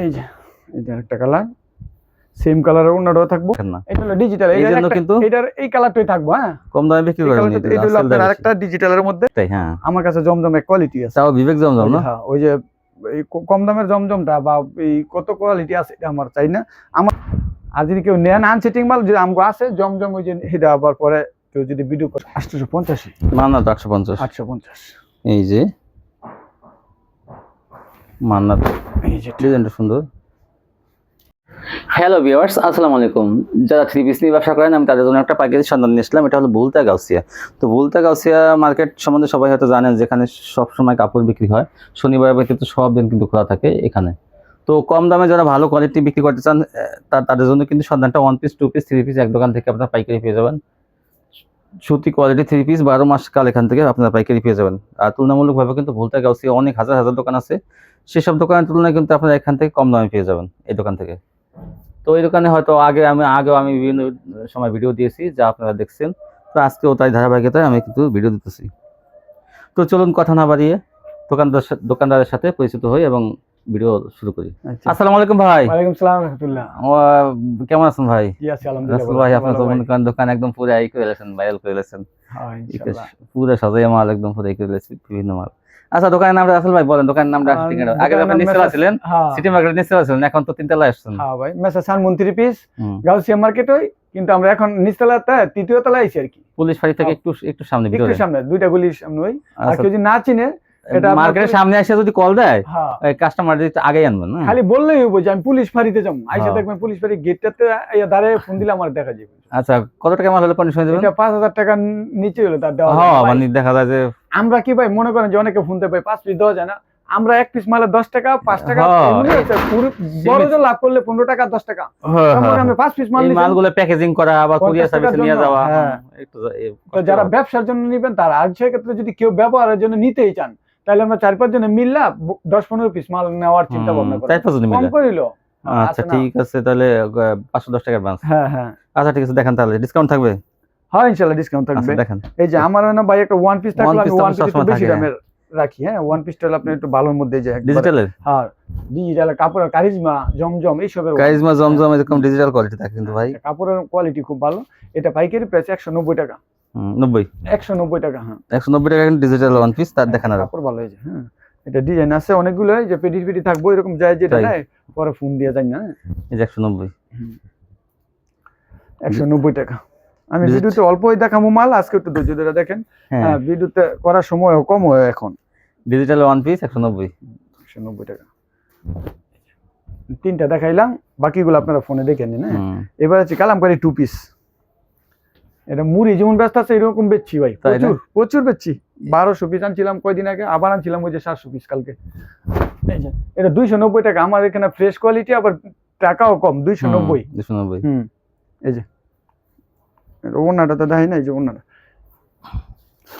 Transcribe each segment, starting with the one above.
এই যে এটা একটা কালার সেম কালারের অন্যটাও থাকব। না। এটা হলো ডিজিটাল এই জন্য কিন্তু এটার এই কালারটাই থাকব হ্যাঁ? কম দামে বিক্রি করেন এটা হলো আপনার আরেকটা ডিজিটালের মধ্যে। তাই হ্যাঁ। আমার কাছে জমজমের কোয়ালিটি আছে। তাও বিবেক জমজম না? হ্যাঁ ওই যে এই কম দামের জমজমটা বা এই কত কোয়ালিটি আছে এটা আমার চাই না। আমার আর যদি কেউ নেন আনসেটিং মাল যদি আমগো আছে জমজম ওই যে এটা আবার পরে কেউ যদি ভিডিও করে আটশোশো পঞ্চাশি। মান্নাত আটশো পঞ্চাশ। আটশো পঞ্চাশ। এই যে মান্নাত এই যে ডিজাইনটা সুন্দর। হ্যালো ভিউয়ার্স আসসালামু আলাইকুম। যারা থ্রি পিস নিয়ে ব্যবসা করেন আমি তাদের জন্য একটা প্যাকেজ সন্ধান নিয়ে এসলাম এটা হলো বুলতা গাউসিয়া তো বুলতা গাউসিয়া মার্কেট সম্বন্ধে সবাই হয়তো জানেন যেখানে সব সময় কাপড় বিক্রি হয়। শনিবার ব্যতীত সব দিন কিন্তু খোলা থাকে এখানে। তো কম দামে যারা ভালো কোয়ালিটি বিক্রি করতে চান তা তাদের জন্য কিন্তু সন্ধানটা one piece two piece three piece এক দোকান থেকে আপনারা পাইকারি পেয়ে যাবেন। সুতি কোয়ালিটি থ্রি পিস বারো মাস কাল এখান থেকে আপনারা পাইকারি পেয়ে যাবেন। আর তুলনামূলকভাবে কিন্তু ভুলতা গাউসিয়া অনেক হাজার হাজার দোকান আছে। সেসব দোকানের তুলনায় কিন্তু আপনারা এখান থেকে কম দামে পেয়ে যাবেন এই দোকান থেকে। তো এই দোকানে হয়তো আগে আমি, আগেও আমি বিভিন্ন সময় ভিডিও দিয়েছি, যা আপনারা দেখছেন। তো আজকেও তাই ধারাবাহিকতায় আমি কিন্তু ভিডিও দিতেছি। তো চলুন কথা না বাড়িয়ে দোকানদার দোকানদারের সাথে পরিচিত হই এবং ভিডিও শুরু করি। আচ্ছা। আসসালামু আলাইকুম ভাই। ওয়ালাইকুম সালাম রহমতুল্লাহ। ও, কেমন আছেন ভাই? জি আছি আলহামদুলিল্লাহ ভাই আপনার তো ভাই। করেন দোকান একদম পুরো আই করে লেছেন ভাইরাল করে লেছেন হ্যাঁ, ইনশাআল্লাহ। পুরো সাজাই মাল একদম পুরো আই করে লেছি বিভিন্ন মাল। আচ্ছা দোকানের নামটা রাসুল ভাই বলেন দোকানের নামটা আগে আপনি নিচতলা ছিলেন হ্যাঁ। সিটি মার্কেট নিচতলা ছিলেন এখন তো তিনতলা আসছেন। হ্যাঁ ভাই মেসা সান মন্ত্রী পিস। গাউসিয়া মার্কেট ওই কিন্তু আমরা এখন নিচতলাতে তৃতীয় তলায় আছি আর কি। পুলিশ ফাঁড়ি থেকে একটু একটু সামনে একটু সামনে দুইটা গুলির সামনে ওই। আর আচ্ছা, কেউ যদি না চিনে এটা মার্কেটের সামনে এসে যদি কল দেয় হ্যাঁ। কাস্টমার যদি আগে আনবেন না খালি বললেই হইব যে আমি পুলিশ ফাঁড়িতে যাব। আইসা হ্যাঁ। দেখবেন পুলিশ ফাঁড়ি গেটটাতে দাঁড়ায় ফোন দিলে আমার দেখা যাবে। আচ্ছা কত টাকা মাল হলে কন্ডিশন দেবেন? এটা পাঁচ হাজার টাকার নিচে হলো তার দেওয়া হ্যাঁ মানে দেখা যায় যে আমরা কি ভাই মনে করেন যে অনেকে ফোন দেয় ভাই পাঁচ পিস দেওয়া যায় না? আমরা এক পিস মালে দশ টাকা পাঁচ টাকা হ্যাঁ। বড় লাভ করলে পনেরো টাকা দশ টাকা। আমি পাঁচ পিস মাল। মালগুলো প্যাকেজিং করা আবার কুরিয়ার সার্ভিসে নিয়ে যাওয়া হ্যাঁ। যারা ব্যবসার জন্য নিবেন তারা আর সেক্ষেত্রে যদি কেউ ব্যবহারের জন্য নিতেই চান তাহলে আমরা চার পাঁচ জনে মিললা দশ পনেরো পিস মাল নেওয়ার চিন্তা ভাবনা কম করিল? আচ্ছা ঠিক আছে তাহলে পাঁচশো দশ টাকার বাস হ্যাঁ হ্যাঁ। আচ্ছা ঠিক আছে দেখেন তাহলে। ডিসকাউন্ট থাকবে? হ্যাঁ ডিসকাউন্ট থাকবে। আচ্ছা দেখেন। এই যে আমার না ভাই একটা ওয়ান পিস থাকলে আমি ওয়ান পিস বেশি দামের রাখি হ্যাঁ? ওয়ান পিসটা হলে আপনি একটু ভালোর মধ্যে যে একবারে- ডিজিটালের হ্যাঁ ডিজিটাল কাপড়ের কারিজমা জমজম এইসবের কারিজমা জমজম এরকম ডিজিটাল কোয়ালিটি থাকে কিন্তু ভাই। কাপড়ের কোয়ালিটি খুব ভালো। এটা পাইকারি প্রাইস একশো নব্বই টাকা। হুম, নব্বই। একশো নব্বই টাকা হ্যাঁ। একশো নব্বই টাকা ডিজিটাল ওয়ান পিস তার দেখেন কাপড় ভালো হয়েছে হ্যাঁ। এটা ডিজাইন আছে অনেকগুলো যে পেডি পেডি থাকব এরকম যায় যেটা নেয় পরে ফোন দিয়ে না এই যে একশো নব্বই। একশো নব্বই টাকা। আমি Digit- ভিডিওতে অল্পই দেখাবো মাল আজকে একটু ধৈর্য ধরে দেখেন। হ্যাঁ। হ্যাঁ ভিডিওতে করার সময় কম হয় এখন। ডিজিটাল ওয়ান পিস একশো নব্বই। একশো নব্বই টাকা। তিনটা দেখাইলাম বাকিগুলো আপনারা ফোনে দেখে নিন হ্যাঁ। এবার হচ্ছে কালামকারি টু পিস এটা মুড়ি যেমন ব্যস্ত আছে এরকম বেচছি ভাই প্রচুর প্রচুর বেচছি। বারোশো পিস আনছিলাম কয়দিন আগে আবার আনছিলাম ওই যে সাতশো পিস কালকে। এটা দুইশো নব্বই টাকা আমার এখানে ফ্রেশ কোয়ালিটি আবার টাকাও কম দুইশো নব্বই। দুশো নব্বই। হুম এই যে। ওনাটা তো দেখাই না এই যে ওনাটা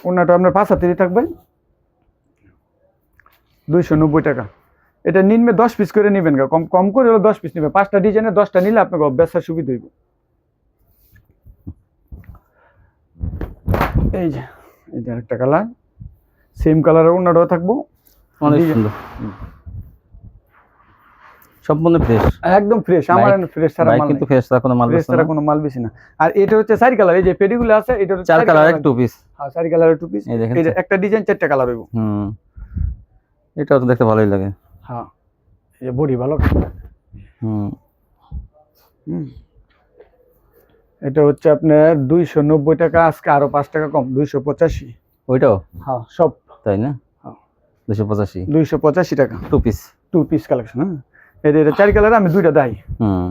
ওনাটা আপনার পাঁচ হাতেরই থাকবে দুইশো নব্বই টাকা। এটা নিনবে দশ পিস করে নেবেন। কম কম করে হলে দশ পিস নেবে পাঁচটা ডিজাইনে দশটা নিলে আপনাকে ব্যবসার সুবিধা হইব। এই যে এই যে একটা কালার সেম কালারের ওনাটাও থাকব। অনেক সুন্দর। সম্পূর্ণ ফ্রেশ একদম ফ্রেশ আমার ফ্রেশ ছাড়া মাল কিন্তু ফ্রেশ ছাড়া কোনো মাল ফ্রেশ ছাড়া কোনো মাল বেশি না। আর এটা হচ্ছে চারি কালার এই যে পেডিগুলো আছে এটা হচ্ছে চার কালার এক টু পিস হ্যাঁ চারি কালারের টু পিস এই দেখেন এটা একটা ডিজাইন চারটা কালার হইব। হুম। এটাও তো দেখতে ভালোই লাগে। হ্যাঁ এই যে বডি ভালো। হুম। হুম। এটা হচ্ছে আপনার দুইশো নব্বই টাকা আজকে আরও পাঁচ টাকা কম দুইশো পঁচাশি। ওইটাও? হ্যাঁ সব। তাই না? দুইশো দুশো পঁচাশি? দুইশো পঁচাশি টাকা। Two piece two piece collection হ্যাঁ। এটা এটা চারি কালার আমি দুইটা দেয় হুম।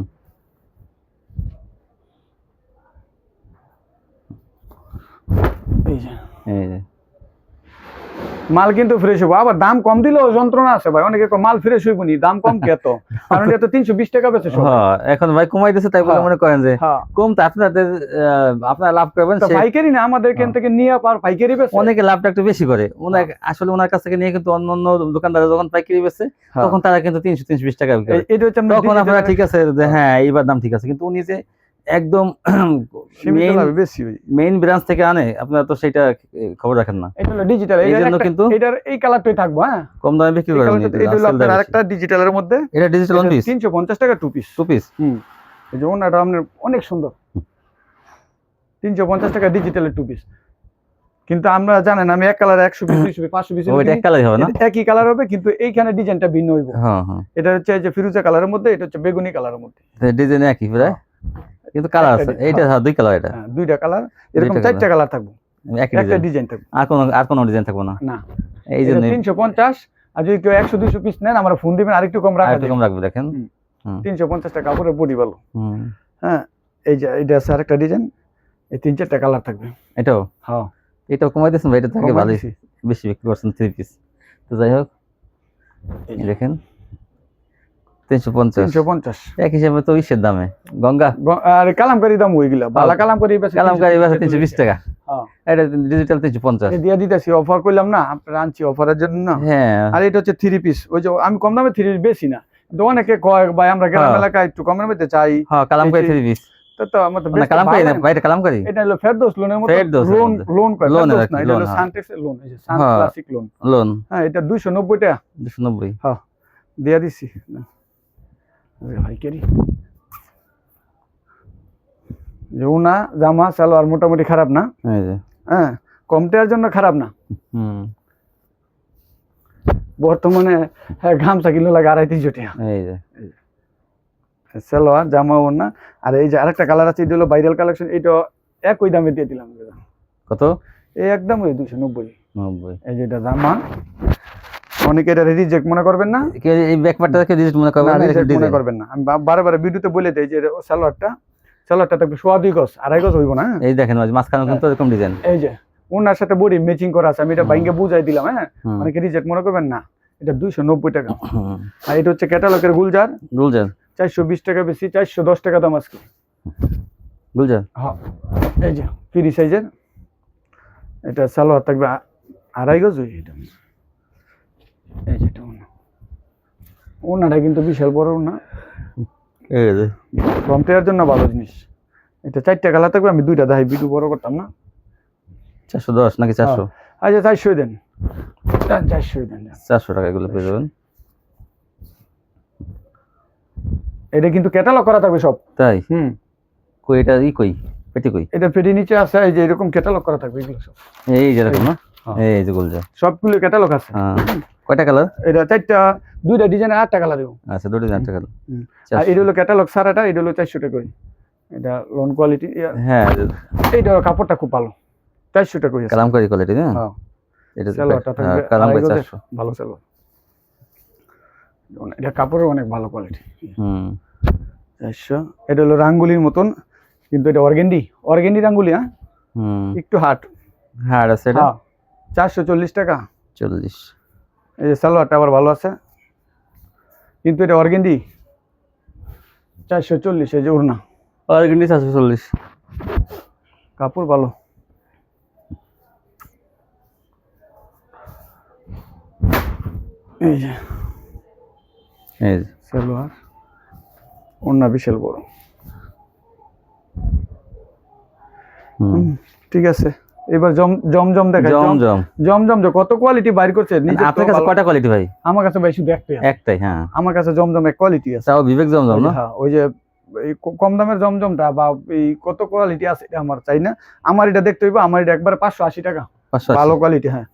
এই যে। এই যে। মাল কিন্তু ফ্রেশ হব আবার দাম কম দিলেও যন্ত্রণা আছে ভাই। অনেকে মাল ফ্রেশ হইব নি দাম কম কে তো কারণ এটা তো তিনশো বিশ টাকা বেচে হ্যাঁ, এখন ভাই কমাই দিচ্ছে তাই বলে হ্যাঁ। মনে করেন যে হ্যাঁ। কম তো আপনাদের আপনারা লাভ করবেন পাইকারি না আমাদের এখান। থেকে নিয়ে পার পাইকারি বেচে। অনেকে লাভটা একটু বেশি করে। ওনার আসলে ওনার কাছ থেকে নিয়ে কিন্তু অন্য অন্য দোকানদার যখন পাইকারি বেচে। তখন তারা কিন্তু তিনশো তিনশো বিশ টাকা বিক্রি করে। এটা হচ্ছে তখন আপনারা ঠিক আছে যে হ্যাঁ এইবার দাম ঠিক আছে। কিন্তু উনি যে একদম মেইন বেশি মেইন ব্রাঞ্চ থেকে আনে আপনারা তো সেটা খবর রাখেন না। এটা হলো ডিজিটাল এই জন্য কিন্তু- এটার এই কালারটাই থাকব হ্যাঁ? কম দামে বিক্রি করেন এটা হলো আপনার আরেকটা ডিজিটালের মধ্যে। এটা ডিজিটাল ওয়ান পিস তিনশো পঞ্চাশ টাকা টু পিস টু পিস হুম। এই যে ওনাটা আপনার অনেক সুন্দর। তিনশো পঞ্চাশ টাকা ডিজিটালের টু পিস কিন্তু আমরা জানেন আমি এক কালার একশো পিস দুইশো পাঁচশো পিস এক কালারই হবে না? একই কালার হবে কিন্তু এইখানে ডিজাইনটা ভিন্ন হইব। হ্যাঁ হ্যাঁ। এটা হচ্ছে এই যে ফিরুজা কালারের মধ্যে এটা হচ্ছে বেগুনি কালারের মধ্যে। ডিজাইন একই প্রায়? কিন্তু কালার আছে। এইটা হ্যাঁ। দুই কালার এটা। হ্যাঁ, দুইটা কালার এরকম চারটা কালার থাকবে। একটা ডিজাইন থাকবে। আর কোনো আর কোনো ডিজাইন থাকবে না? না। এই জন্য তিনশো পঞ্চাশ আর যদি কেউ একশো দুইশো পিস নেন আমরা ফোন দিবেন আরেকটু কম রাখা আরেকটু কম রাখবে দেখেন। তিনশো পঞ্চাশ টাকা কাপড়ের বডি ভালো। হ্যাঁ এই যে এটা আছে আরেকটা ডিজাইন এই তিন চারটা কালার থাকবে। এটাও? হ্যাঁ। এটাও কমাই দিয়েছেন ভাই এটা থেকে ভালোই বেশি বিক্রি করছেন থ্রি পিস তো যাই হোক দেখেন। তিনশো পঞ্চাশ। তিনশো পঞ্চাশ। এক হিসাবে তো ইসের দামে। গঙ্গা? আর কালামকারি দাম ওইগুলা বালা কালামকারি কালামকারি তিনশো বিশ টাকা। হ্যাঁ। এটা ডিজিটাল তিনশো পঞ্চাশ। দিয়ে দিতেছি অফার করলাম না আপনার আনছি অফারের জন্য না। হ্যাঁ। আর এটা হচ্ছে থ্রি পিস ওই যে আমি কম দামে থ্রি পিস বেশি না। অনেকে কয় ভাই আমরা গ্রাম হ্যাঁ। এলাকায় একটু কমের মধ্যে চাই। হ্যাঁ কালামকারি থ্রি পিস এটা কালামকারি। এটা হলো ফেরদৌস লোনের মতো। ফেরদৌসের লোন লোন করে লোন ফেরদৌস আর কি, না এটা হলো লোন, হ্যাঁ। লোন এই যে সান হ্যাঁ। ক্লাসিক লোন লোন হ্যাঁ এটা 290 টাকা। দুশো নব্বই। দিয়া দিছি। না। আরে ভাই কেরি। যে জামা সালোয়ার মোটামুটি খারাপ না? হ্যাঁ কমটার জন্য খারাপ না? হুম। বর্তমানে হ্যাঁ গামছা কিলো লাগে আড়াই তিনশো টাকা। সালোয়ার জামা ওনা আর এই যে আরেকটা কালার আছে এটা হলো ভাইরাল কালেকশন এটা একই দামে দিয়ে দিলাম। কত? এই একদম ওই দুশো নব্বই। নব্বই। এই যে এটা জামা অনেকে এটা রিজেক্ট মনে করবেন না। এই ব্যাকপারটাকে ডিজিট মনে করবেন না, reject মনে করবেন না। আমি বা- বারে বারে ভিডিওতে বলে দেই যে সালোয়ারটা সালোয়ারটা থাকবে সোয়া দুই গজ আড়াই গজ হইব না এই দেখেন মাঝ- মাঝখানে কিন্তু এরকম ডিজাইন এই যে ওনার সাথে বডি ম্যাচিং করা আছে আমি এটা বাইঙ্গে বুঝাই দিলাম হ্যাঁ? অনেকে রিজেক্ট মনে করবেন না এটা দুইশো নব্বই টাকা। আর এটা হচ্ছে ক্যাটালগের গুলজার। গুলজার? চারশো বিশ টাকা বেশি চারশো দশ টাকা দাম আজকে। গুলজার? হ্যাঁ এই যে ফ্রি সাইজের এটা সালোয়ার থাকবে আড়াই গজ এটা এই যে ওনা ওনাটা কিন্তু বিশাল বড় না এই যে জন্য ভালো জিনিস। এটা চারটা কালার থাকবে আমি দুইটা দেখাই ভিডিও বড় করতাম না। চারশো দশ নাকি চারশো? আচ্ছা চারশো দেন। চারশো দেন চারশো টাকা এগুলো পেয়ে যাবেন। এটা কিন্তু ক্যাটালগ করা থাকবে সব। তাই? হুম। কই এটা ই কই? পেটি কই? এটা পেটি নিচে আছে এই যে এরকম ক্যাটালগ করা থাকবে এগুলো সব। এই যে এরকম না? হ্যাঁ। এই যে গুলজার সবগুলো ক্যাটালগ আছে। হ্যাঁ। কয়টা কালার এটা চারটা দুইটা ডিজাইনের আটটা কালার আচ্ছা দুটো চারটা কালার আর এটা হলো ক্যাটালগ সারাটা এটা হলো চারশো টাকা করে। এটা লোন কোয়ালিটি হ্যাঁ এইটা কাপড়টা খুব ভালো। চারশো টাকা করে কালামকারি কোয়ালিটি না? হ্যাঁ। এটা কালামকারি চারশো। ভালো সালোয়ার। এটা কাপড়ের অনেক ভালো কোয়ালিটি হুম। চারশো। এটা হলো রাঙ্গুলির মতন কিন্তু এটা অর্গেন্ডি। অর্গেন্ডি রাঙ্গুলি হ্যাঁ? হুম। একটু হাট হ্যাঁ আছে এটা? হ্যাঁ। চারশো চল্লিশ টাকা? চল্লিশ। এই যে সালোয়ারটা আবার ভালো আছে। কিন্তু এটা অর্গেন্ডি? চারশো চল্লিশ এই যে উড়না আর কিন্তু চারশো চল্লিশ। কাপড় ভালো। এই যে। এই যে। সালোয়ার। ওড়না বিশাল বড়। ঠিক আছে। এবার জমজম দেখা জম জম জমজম যে কত কোয়ালিটি বাইর করছে আপনার কাছে কয়টা কোয়ালিটি ভাই? আমার কাছে ভাই শুধু একটাই একটাই হ্যাঁ। আমার কাছে জমজম এক কোয়ালিটি আছে। তাও বিবেক জম জম ওই যে, না হ্যাঁ, ওই যে এই কম দামের জমজমটা বা এই কত কোয়ালিটি আছে এটা আমার চাই না। আমার এটা দেখতে হইব আমার এটা একবার পাঁচশো আশি টাকা। ভালো কোয়ালিটি হ্যাঁ।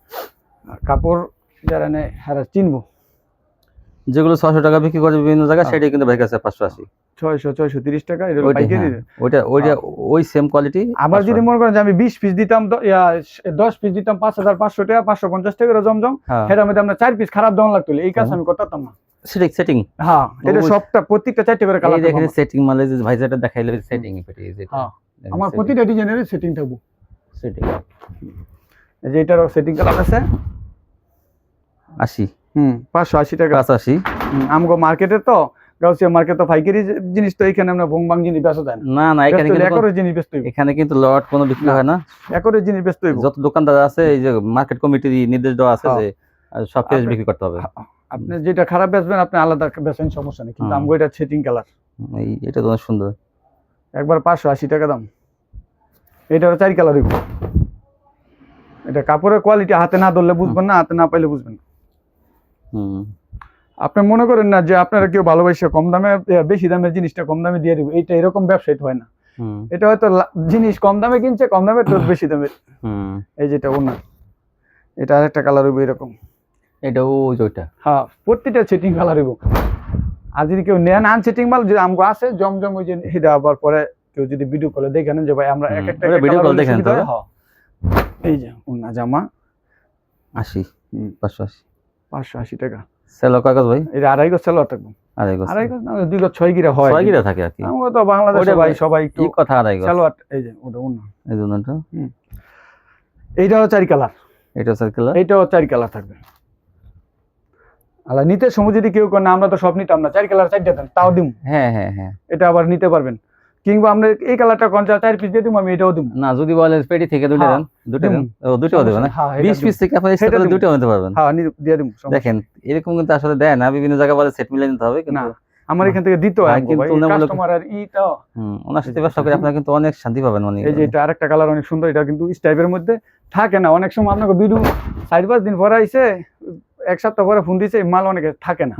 কাপড় যারা নেয় হ্যাঁ চিনবো। যেগুলো ছশো টাকা বিক্রি করে বিভিন্ন জায়গায় হ্যাঁ। সেটাই কিন্তু ভাই কাছে পাঁচশো আশি। ছয়শো ছয়শো তিরিশ টাকা ওইটা হ্যাঁ, ওইটা ওইটা ওই সেম কোয়ালিটি আবার যদি মনে করেন যে আমি বিশ পিস দিতাম দশ পিস দিতাম পাঁচ হাজার পাঁচশো টাকা পাঁচশো পঞ্চাশ টাকা করে জমজম সেটার মধ্যে আমরা চার পিস খারাপ দাম লাগতো এই কাজ আমি করতাম না। সেটিং সেটিং হ্যাঁ এটা সবটা প্রত্যেকটা চারটে করে কালার দেখেন সেটিং যে দেখাইলে হ্যাঁ, আমার প্রতিটা ডিজাইনের সেটিং থাকব। সেটিং এই যে এটারও সেটিং কালার আছে। আশি। হুম পাঁচশো আশি টাকা। আশি। আমগো মার্কেটে তো গাউসিয়া মার্কেট তো পাইকারি জিনিস তো এখানে আমরা ভং ভাং জিনিস বেচা যায় না। না এখানে কিন্তু একরের জিনিস বেচতে হইব। এখানে কিন্তু লট কোনো বিক্রি হয় না। একরের জিনিস বেচতে হইব। যত দোকানদার আছে এই যে মার্কেট কমিটির নির্দেশ দেওয়া আছে হ্যাঁ। যে সব আপনি- বিক্রি করতে হবে। আপনি যেটা খারাপ বেচবেন আপনি আলাদা বেচেন সমস্যা নেই। কিন্তু। আমগো এটা সেটিং কালার। এই এটা তো সুন্দর। একবার পাঁচশো আশি টাকা দাম। এটা চারি কালার এটা কাপড়ের কোয়ালিটি হাতে না ধরলে বুঝবেন না হাতে না পাইলে বুঝবেন না। হুম। আপনি মনে করেন না যে আপনারা কেউ ভালোবাসে কম দামে বেশি দামের জিনিসটা কম দামে দিয়ে দিব? এইটা এরকম ব্যবসায়িক হয় না। এটা হয়তো জিনিস কম দামে কিনছে কম দামে তো বেশি দামে। এই যেটা ওনা এটা আরেকটা কালার হইব এরকম। এটা ওই ওইটা। হ্যাঁ প্রতিটা সেটিং কালার হইব। আর যদি কেউ নেন আন সেটিং মাল যদি আমগো আছে জমজম ওই যে হিদা আবার পরে কেউ যদি ভিডিও কলে দেখেন যে ভাই আমরা এক একটা ভিডিও কল দেখেন। হ্যাঁ। এই যে ওনা জামা। আশি। পাঁচশো আশি। পাঁচশো আশি টাকা। ভাই? এটা আড়াই গজ সালোয়ার থাকব। আড়াই গজ। আড়াই গজ না দুই গজ ছয় গিরা হয়। ছয় গিরা থাকে আর কি? আমরা তো বাংলাদেশে ভাই ভাই- সবাই একটু কথা আড়াই গজ। সালোয়ার এই যে ওটা ওনা এই জন্যটা এইটাও চারি কালার। এটা চারি কালার? থাকবে। আলা নিতে সময় যদি কেউ করে না আমরা তো সব নিতাম না। চারি কালার চারটা দেন তাও দিম। হ্যাঁ হ্যাঁ হ্যাঁ। এটা আবার নিতে পারবেন। কিংবা আমরা এই কালারটা কোন চার পিস দিয়ে দিব আমি এটাও দিব না যদি বলে পেটি থেকে দুটো হ্যাঁ, দেন দুটো দেন। ও দুটো দেবে না? হ্যাঁ এটা বিশ দিমু। পিস থেকে আপনি সেটা দুটো নিতে পারবেন। হ্যাঁ নি- দিয়ে দিব দেখেন এরকম কিন্তু আসলে দেয় না। বিভিন্ন জায়গায় বলে সেট মিলে নিতে হবে কিন্তু আমার এখান থেকে দিতে হয় কাস্টমার আর ইটাও হুম, ওনার সাথে ব্যবসা করে আপনারা কিন্তু অনেক শান্তি পাবেন মানে এই যে এটা আরেকটা কালার অনেক সুন্দর এটা কিন্তু স্টাইপের মধ্যে থাকে না। অনেক সময় আপনাকে বিডু চার পাঁচ দিন পরে আইসে এক সপ্তাহ পরে ফোন দিছে মাল অনেকে থাকে না।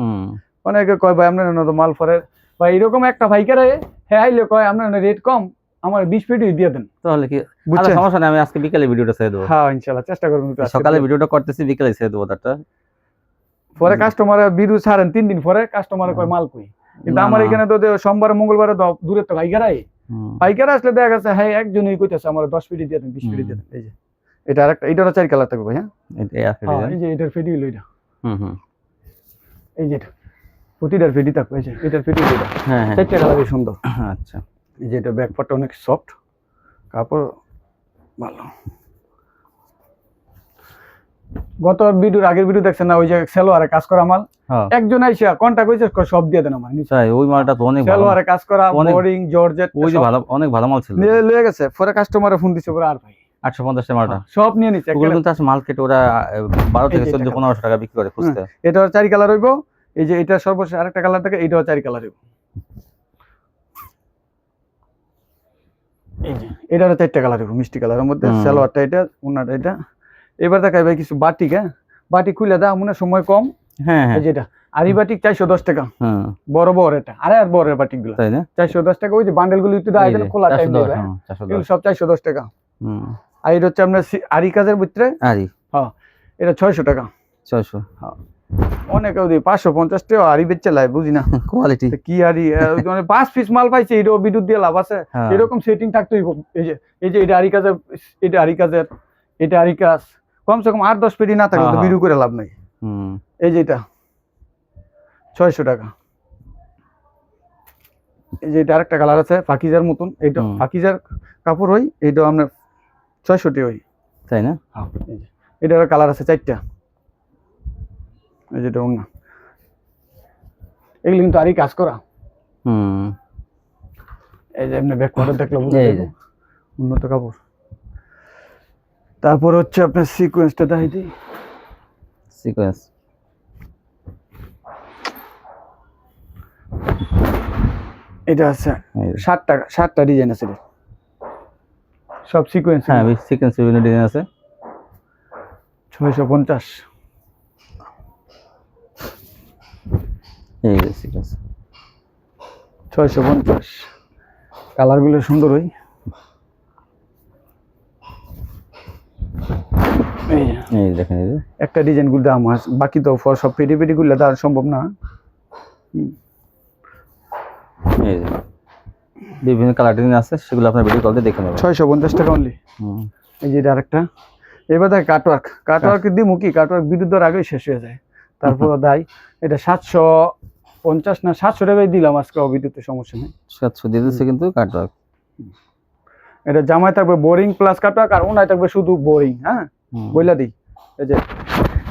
অনেকে কয় ভাই আপনার তো মাল পরে বা এরকম একটা ভাইকারে হ্যাঁ আইলে কয় আপনার রেট কম আমার বিশ ফিট দিয়ে দেন। তাহলে কি আচ্ছা সমস্যা নেই আমি আজকে বিকেলে ভিডিওটা ছেড়ে দেবো। হ্যাঁ ইনশাল্লাহ চেষ্টা আজকে সকালে। ভিডিওটা করতেছি বিকেলে ছেড়ে দেবো তারটা পরে কাস্টমার বিরু ছাড়েন তিন দিন পরে কাস্টমার কয় মাল কই? কিন্তু আমার এখানে তো সোমবার মঙ্গলবারে দূরে তো ভাইকারাই হুম, পাইকার আসলে দেখা গেছে হ্যাঁ একজনই কইতেছে আমার দশ ফিট দিয়ে দেন বিশ ফিট দিয়ে দেন। এই যে এটা আরেকটা এটারও চার কালার থাকবে ভাই হ্যাঁ? এটা- এই হ্যাঁ, এই যে এটার পেটি হলো এটা। হুম হুম। এই যে এটা। প্রতিটার পেটি থাকবে এই যে এটার পেটি এটা। হ্যাঁ হ্যাঁ। চারটা কালারই সুন্দর। আচ্ছা। এই যে এটা ব্যাকপারটা অনেক সফট কাপড় ভালো। গত ভিডিওর আগের ভিডিও দেখছেন না ওই যে সেলোয়ারে কাজ করা মাল? হ্যাঁ। একজন আইসা কন্টাক্ট হয়েছে সব দিয়ে দেন আমার তাই ওই মালটা তো অনেক ভালো। সেলোয়ারে কাজ করা বোরিং জর্জেট ওই যে ভালো অনেক ভালো মাল ছিল। নিয়ে লয়ে গেছে পরে কাস্টমারে ফোন দিছে পরে আর ভাই। আটশো পঞ্চাশটা মালটা। সব নিয়ে নিচ্ছে কিন্তু মার্কেটে ওরা আহ, বারো থেকে এই যে চোদ্দ এটা। পনেরোশো টাকা বিক্রি করে খুঁজতে। এটা চারি কালার হইব এই যে এটা সর্বশেষ আরেকটা কালার থাকে এটাও চারি কালার যে। এটারও চারটা কালার মিষ্টি কালারের মধ্যে। সালোয়ারটা এটা উনাটা এটা। এবার দেখাই ভাই কিছু বাটিক হ্যাঁ? বাটিক খুলে মনে সময় কম। হ্যাঁ হ্যাঁ। যেটা আর বাটিক চারশো দশ টাকা। হুম। বড় বড় এটা আরে আর বড় বাটিকগুলো চারশো দশ টাকা ওই যে বান্ডেলগুলো একটু দেয় খোলা টাইম দেবে হুম, 410 এগুলো সব চারশো দশ টাকা। হুম। আর এটা হচ্ছে আপনার আরি কাজের ভিতরে? আরি। এটা ছয়শো টাকা। ছয়শো অনেকে পাঁচশো পঞ্চাশ টাকা আরি বেচে লাই বুঝি না? কোয়ালিটি কি আহ, মানে পাঁচ পিস মাল পাইছে এটাও বিদ্যুৎ দিয়ে লাভ আছে। হ্যাঁ। এরকম সেটিং থাকতেই এই যে এই যে এটা আরি কাজের এটা আরি কাজের এটা আরি কাজ কমসে কম আট দশ পেটি না থাকলে তো। বিরু করে লাভ নাই। এই যে এটা ছয়শো টাকা। এই যে এটা আরেকটা কালার আছে ফাকিজার মতন এইটা ফাকিজার কাপড় হই এইটা আপনার ছয়শোটি হই তাই না? এটার কালার আছে চারটা। যেটা অন্য এগুলো কিন্তু আরই কাজ করা। হুম। এই যে এমনি ব্যাক দেখলে। উন্নত কাপড়। তারপর হচ্ছে আপনার সিকোয়েন্সটা দেখাই দিই। সিকোয়েন্স এটা আছে টাকা ষাটটা ডিজাইন আছে। সব সিকোয়েন্স হ্যাঁ সিকোয়েন্স বিভিন্ন ডিজাইন আছে। ছয়শো পঞ্চাশ। এই যে সিকোয়েন্স ছয়শো পঞ্চাশ। কালারগুলো সুন্দর ওই। এই দেখেন এই যে। একটা ডিজাইনগুলো দাম আছে। বাকি তো ফর সব পেটি পেটি গুলো দেওয়া সম্ভব না। এই যে। বিভিন্ন কালার ডিজাইন আছে সেগুলো আপনার ভিডিও কলতে দেখে নেবেন। ছয়শো পঞ্চাশ টাকা অনলি হুম। এই যে এটা আরেকটা। এবার দেখ কাটওয়ার্ক কাটওয়ার্ক দিমু কি? কাটওয়ার্ক বিদ্যুতের আগেই শেষ হয়ে যায়। তারপর দেয় এটা সাতশো পঞ্চাশ না সাতশো টাকায় দিলাম আজকে বিদ্যুতের সমস্যা নেই। সাতশো দিয়ে দিচ্ছে কিন্তু কাটওয়ার্ক এটা জামায় থাকবে বোরিং প্লাস কাটওয়ার্ক আর ওনায় থাকবে শুধু বোরিং হ্যাঁ? বইলা দিই। এই যে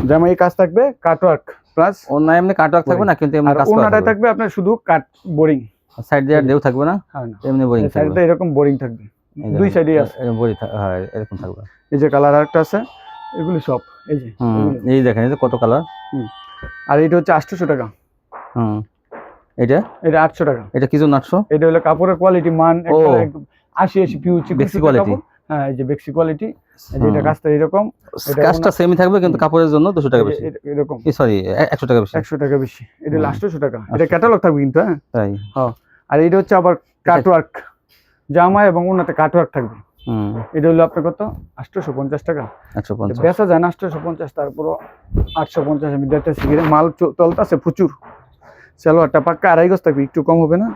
জামাই কাজ থাকবে কাটওয়ার্ক প্লাস না এমনি কাটওয়ার্ক থাকবে না কিন্তু এমনি কাজ করা ওনাটায় থাকবে। আপনার শুধু কাট বোরিং। সাইড দিয়ে ঢেউ থাকবে না? এমনি বোরিং থাকবে। এরকম বোরিং থাকবে। দুই সাইডেই আছে। এরকম বোরিং হ্যাঁ এরকম থাকবে। এই যে কালার আরেকটা আছে এগুলি সব এই যে এই দেখেন এই যে কত কালার? আর এটা হচ্ছে আটশোশো টাকা। হুম। এটা? এটা আটশো টাকা। এটা কি জন্য আটশো? এটা হলো কাপড়ের কোয়ালিটি মান ও। একবারে একদম আশি আশি পিউ বেক্সি quality। হ্যাঁ এই যে বেক্সি কোয়ালিটি। কাজটা এরকম। এটা কাজটা সেমই থাকবে কিন্তু কাপড়ের জন্য দুশো টাকা বেশি। এরকম। সরি একশো টাকা বেশি। একশো টাকা বেশি। এটা। লাস্টশো টাকা। এটা ক্যাটালগ থাকবে কিন্তু হ্যাঁ? তাই। আর এটা হচ্ছে আবার কাটওয়ার্ক জামা এবং ওনাতে কাটওয়ার্ক থাকবে। এটা হলো আপনার কত? আটশোশো পঞ্চাশ টাকা। একশো পঞ্চাশ। বেচা যায় না আটশোশো পঞ্চাশ তারপরও আটশো পঞ্চাশ আমি দিতেছি মাল চলতেছে প্রচুর। সালোয়ারটা পাক্কা আড়াই গজ থাকবে একটু কম হবে না?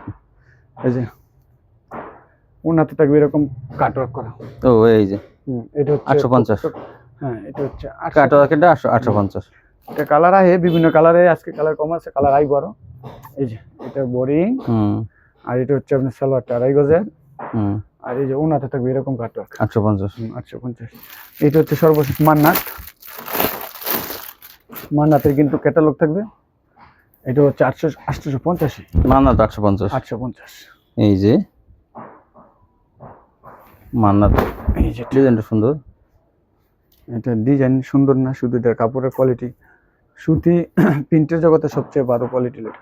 এই যে ওনাতে থাকবে এরকম কাটওয়ার্ক করা। ও এই যে। এটা হচ্ছে 850 হ্যাঁ এটা হচ্ছে আটশো আটশো পঞ্চাশ। এটা কালার আহে বিভিন্ন কালারে আজকে কালার কম আছে কালার এই যে এটা বোরিং। আর এটা হচ্ছে আপনার সালোয়ারটা আড়াই গজের। হুম। আর এই যে ওনাতে থাকবে এরকম কাটওয়ার্ক আটশো পঞ্চাশ। আটশো পঞ্চাশ। এটা হচ্ছে সর্বশেষ মান্নাত। মান্নাতের কিন্তু ক্যাটালগ থাকবে। এটা হচ্ছে আটশো আটশোশো পঞ্চাশি মান্নাত আটশো পঞ্চাশ আটশো পঞ্চাশ এই যে মান্নাত এই যে ডিজাইনটা সুন্দর। এটা ডিজাইন সুন্দর না শুধু এটা কাপড়ের কোয়ালিটি সুতি প্রিন্টের জগতে সবচেয়ে ভালো কোয়ালিটি এটা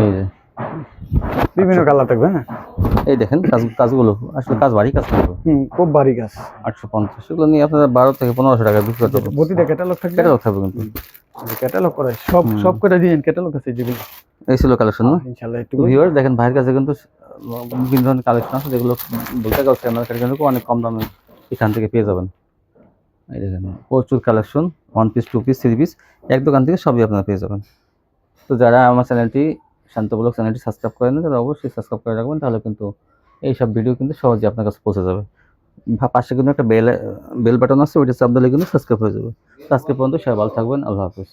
এই যে। বিভিন্ন কালার থাকবে হ্যাঁ? এই দেখেন কাজ কাজগুলো আসলে কাজ ভারী কাজ করবে হুম খুব ভারী কাজ। আটশো পঞ্চাশ এগুলো নিয়ে আপনারা বারো থেকে পনেরোশো টাকা বিক্রি করতে পারবেন। প্রতিটা ক্যাটালগ থাকবে? ক্যাটালগ থাকবে কিন্তু। ক্যাটালগ করে সব। সব কটা ডিজাইন ক্যাটালগ আছে যেগুলো এই ছিল কালেকশন না? ইনশাআল্লাহ একটু ভিউয়ার দেখেন ভাইয়ের কাছে কিন্তু বিভিন্ন ধরনের কালেকশন আছে যেগুলো বলতে গেছে আমাদের কিন্তু অনেক কম দামে এখান থেকে পেয়ে যাবেন। এই দেখেন প্রচুর collection one piece two piece three piece এক দোকান থেকে সবই আপনারা পেয়ে যাবেন। তো যারা আমার চ্যানেলটি শান্তবলক চ্যানেলটি সাবস্ক্রাইব করেন তাহলে অবশ্যই সাবস্ক্রাইব করে রাখবেন, তাহলে কিন্তু এইসব ভিডিও কিন্তু সহজে আপনার কাছে পৌঁছে যাবে। পাশে কিন্তু একটা বেল বেল বাটন আছে ওইটা চাপ দিলে কিন্তু সাবস্ক্রাইব হয়ে যাবে। আজকে পর্যন্ত সবাই ভালো থাকবেন, আল্লাহ হাফিজ।